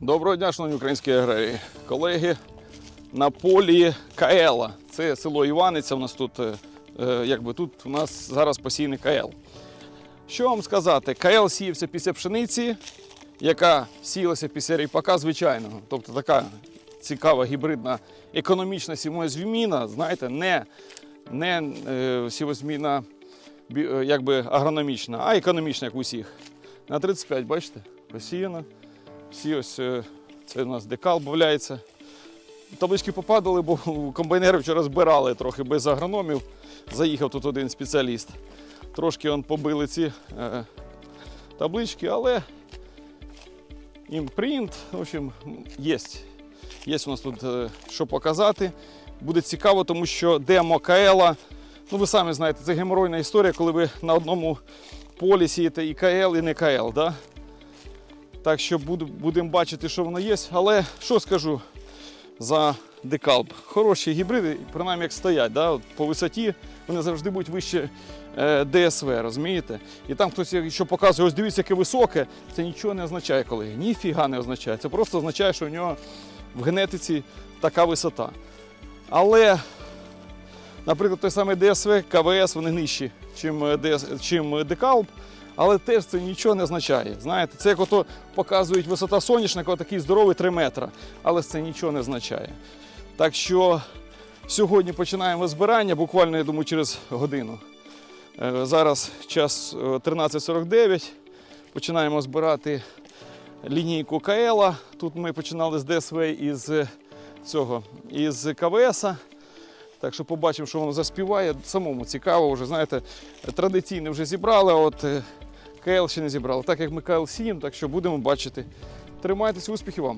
Доброго дня, шановні українські аграрії. Колеги на полі Каела. Це село Іваниця. У нас тут, е, е, якби тут у нас зараз посійний Каел. Що вам сказати? Каел сіявся після пшениці, яка сіялася після ріпака звичайного. Тобто така цікава гібридна економічна сівозміна, знаєте, не, не е, сівозміна е, якби агрономічна, а економічна, як у всіх. На 35, бачите, посіяно. Всі ось е, це у нас декал бавляється. Таблички попадали, бо комбайнери вчора збирали трохи без агрономів. Заїхав тут один спеціаліст. Трошки он побили ці е, таблички, але імпринт, в общем, є. Є у нас тут е, що показати. Буде цікаво, тому що демо Каела. Ну, ви самі знаєте, це геморойна історія, коли ви на одному полі сієте і КЛ, і не КЛ. Да? Так що будемо бачити, що воно є. Але що скажу за декалб? Хороші гібриди, принаймні як стоять. Да? От по висоті вони завжди будуть вище е, ДСВ, розумієте? І там хтось що показує, ось дивіться, яке високе, це нічого не означає, коли. Ніфіга не означає. Це просто означає, що у нього в генетиці така висота. Але, наприклад, той самий ДСВ, КВС, вони нижчі, чим, е, ДС, чим декалб. Але теж це нічого не означає. Знаєте, це як ото показують висота соняшника, такий здоровий 3 метри. Але це нічого не означає. Так що сьогодні починаємо збирання, буквально, я думаю, через годину. Е, Зараз час е, 13.49. Починаємо збирати лінійку КЛ. Тут ми починали з ДСВ із е, цього, із КВС. Так що побачимо, що воно заспіває. Самому цікаво, вже знаєте, традиційно вже зібрали, от е, КЛ ще не зібрали. Так як ми КЛ сіємо, так що будемо бачити. Тримайтеся, успіхів вам!